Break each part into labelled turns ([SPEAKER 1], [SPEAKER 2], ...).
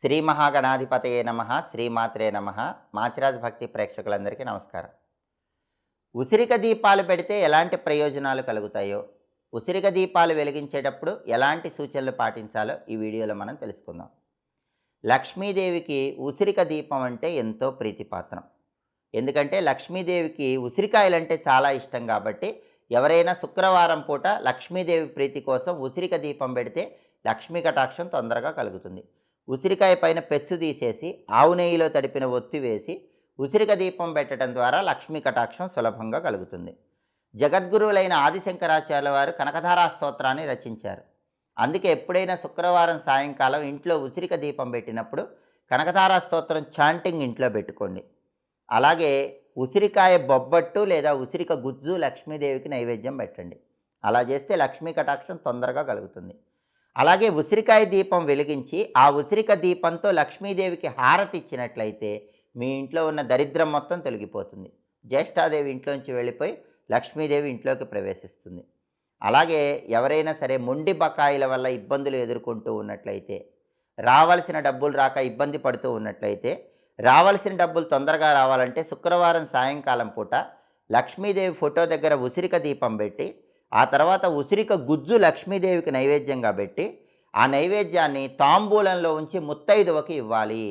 [SPEAKER 1] శ్రీ మహాగణాధిపతయే నమ శ్రీమాత్రే నమ. మాచిరాజ్ భక్తి ప్రేక్షకులందరికీ నమస్కారం. ఉసిరిక దీపాలు పెడితే ఎలాంటి ప్రయోజనాలు కలుగుతాయో ఉసిరిక దీపాలు వెలిగించేటప్పుడు ఎలాంటి సూచనలు పాటించాలో ఈ వీడియోలో మనం తెలుసుకుందాం. లక్ష్మీదేవికి ఉసిరిక దీపం అంటే ఎంతో ప్రీతిపాత్రం. ఎందుకంటే లక్ష్మీదేవికి ఉసిరికాయలంటే చాలా ఇష్టం కాబట్టి ఎవరైనా శుక్రవారం పూట లక్ష్మీదేవి ప్రీతి కోసం ఉసిరిక దీపం పెడితే లక్ష్మీ కటాక్షం తొందరగా కలుగుతుంది. ఉసిరికాయ పైన పెచ్చు తీసేసి ఆవు నెయ్యిలో తడిపిన ఒత్తి వేసి ఉసిరిక దీపం పెట్టడం ద్వారా లక్ష్మీ కటాక్షం సులభంగా కలుగుతుంది. జగద్గురువులైన ఆదిశంకరాచార్య వారు కనకధారా స్తోత్రాన్ని రచించారు. అందుకే ఎప్పుడైనా శుక్రవారం సాయంకాలం ఇంట్లో ఉసిరిక దీపం పెట్టినప్పుడు కనకధారా స్తోత్రం చాంటింగ్ ఇంట్లో పెట్టుకోండి. అలాగే ఉసిరికాయ బొబ్బట్టు లేదా ఉసిరిక గుజ్జు లక్ష్మీదేవికి నైవేద్యం పెట్టండి. అలా చేస్తే లక్ష్మీ కటాక్షం తొందరగా కలుగుతుంది. అలాగే ఉసిరికాయ దీపం వెలిగించి ఆ ఉసిరిక దీపంతో లక్ష్మీదేవికి హారతి ఇచ్చినట్లయితే మీ ఇంట్లో ఉన్న దరిద్రం మొత్తం తొలగిపోతుంది. జ్యేష్ఠాదేవి ఇంట్లోంచి వెళ్ళిపోయి లక్ష్మీదేవి ఇంట్లోకి ప్రవేశిస్తుంది. అలాగే ఎవరైనా సరే మొండి బకాయిల వల్ల ఇబ్బందులు ఎదుర్కొంటూ ఉన్నట్లయితే రావాల్సిన డబ్బులు రాక ఇబ్బంది పడుతూ ఉన్నట్లయితే రావాల్సిన డబ్బులు తొందరగా రావాలంటే శుక్రవారం సాయంకాలం పూట లక్ష్మీదేవి ఫోటో దగ్గర ఉసిరిక దీపం పెట్టి ఆ తర్వాత ఉసిరిక గుజ్జు లక్ష్మీదేవికి నైవేద్యంగా పెట్టి ఆ నైవేద్యాన్ని తాంబూలంలో ఉంచి ముత్తైదువకి ఇవ్వాలి.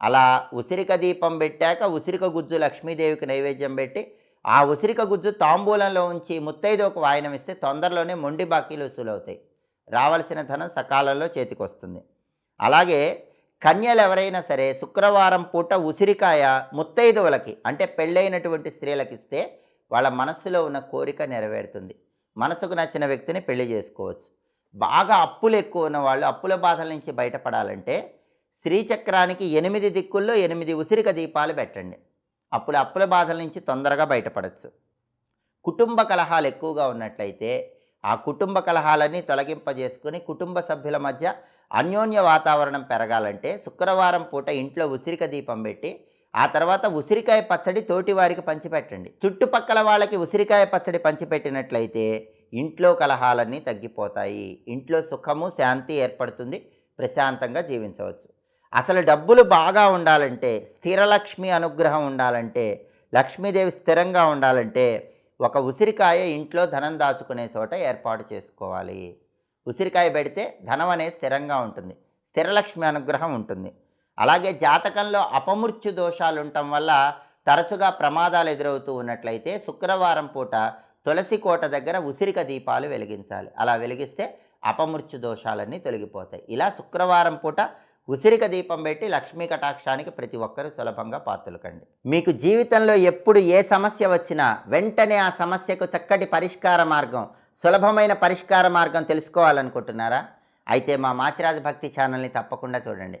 [SPEAKER 1] అలా ఉసిరిక దీపం పెట్టాక ఉసిరిక గుజ్జు లక్ష్మీదేవికి నైవేద్యం పెట్టి ఆ ఉసిరిక గుజ్జు తాంబూలంలో ఉంచి ముత్తైదువకు వాయనం ఇస్తే తొందరలోనే మొండి బాకీలు వసూలవుతాయి. రావాల్సిన ధనం సకాలంలో చేతికొస్తుంది. అలాగే కన్యలు ఎవరైనా సరే శుక్రవారం పూట ఉసిరికాయ ముత్తైదువులకి అంటే పెళ్ళైనటువంటి స్త్రీలకు ఇస్తే వాళ్ళ మనస్సులో ఉన్న కోరిక నెరవేరుతుంది. మనసుకు నచ్చిన వ్యక్తిని పెళ్ళి చేసుకోవచ్చు. బాగా అప్పులు ఎక్కువ ఉన్న వాళ్ళు అప్పుల బాధల నుంచి బయటపడాలంటే శ్రీచక్రానికి ఎనిమిది దిక్కుల్లో ఎనిమిది ఉసిరిక దీపాలు పెట్టండి. అప్పుడు అప్పుల బాధల నుంచి తొందరగా బయటపడచ్చు. కుటుంబ కలహాలు ఎక్కువగా ఉన్నట్లయితే ఆ కుటుంబ కలహాలన్నీ తొలగింపజేసుకుని కుటుంబ సభ్యుల మధ్య అన్యోన్య వాతావరణం పెరగాలంటే శుక్రవారం పూట ఇంట్లో ఉసిరిక దీపం పెట్టి ఆ తర్వాత ఉసిరికాయ పచ్చడి తోటి వారికి పంచిపెట్టండి. చుట్టుపక్కల వాళ్ళకి ఉసిరికాయ పచ్చడి పంచిపెట్టినట్లయితే ఇంట్లో కలహాలన్నీ తగ్గిపోతాయి. ఇంట్లో సుఖము శాంతి ఏర్పడుతుంది. ప్రశాంతంగా జీవించవచ్చు. అసలు డబ్బులు బాగా ఉండాలంటే స్థిరలక్ష్మి అనుగ్రహం ఉండాలంటే లక్ష్మీదేవి స్థిరంగా ఉండాలంటే ఒక ఉసిరికాయ ఇంట్లో ధనం దాచుకునే చోట ఏర్పాటు చేసుకోవాలి. ఉసిరికాయ పెడితే ధనం అనేది స్థిరంగా ఉంటుంది. స్థిరలక్ష్మి అనుగ్రహం ఉంటుంది. అలాగే జాతకంలో అపమృత్యు దోషాలు ఉండటం వల్ల తరచుగా ప్రమాదాలు ఎదురవుతూ ఉన్నట్లయితే శుక్రవారం పూట తులసి కోట దగ్గర ఉసిరిక దీపాలు వెలిగించాలి. అలా వెలిగిస్తే అపమృత్యు దోషాలన్నీ తొలగిపోతాయి. ఇలా శుక్రవారం పూట ఉసిరిక దీపం పెట్టి లక్ష్మీ కటాక్షానికి ప్రతి ఒక్కరూ సులభంగా పాత్రలు కండి మీకు జీవితంలో ఎప్పుడు ఏ సమస్య వచ్చినా వెంటనే ఆ సమస్యకు చక్కటి పరిష్కార మార్గం సులభమైన పరిష్కార మార్గం తెలుసుకోవాలనుకుంటున్నారా? అయితే మా మాచిరాజ భక్తి ఛానల్ని తప్పకుండా చూడండి.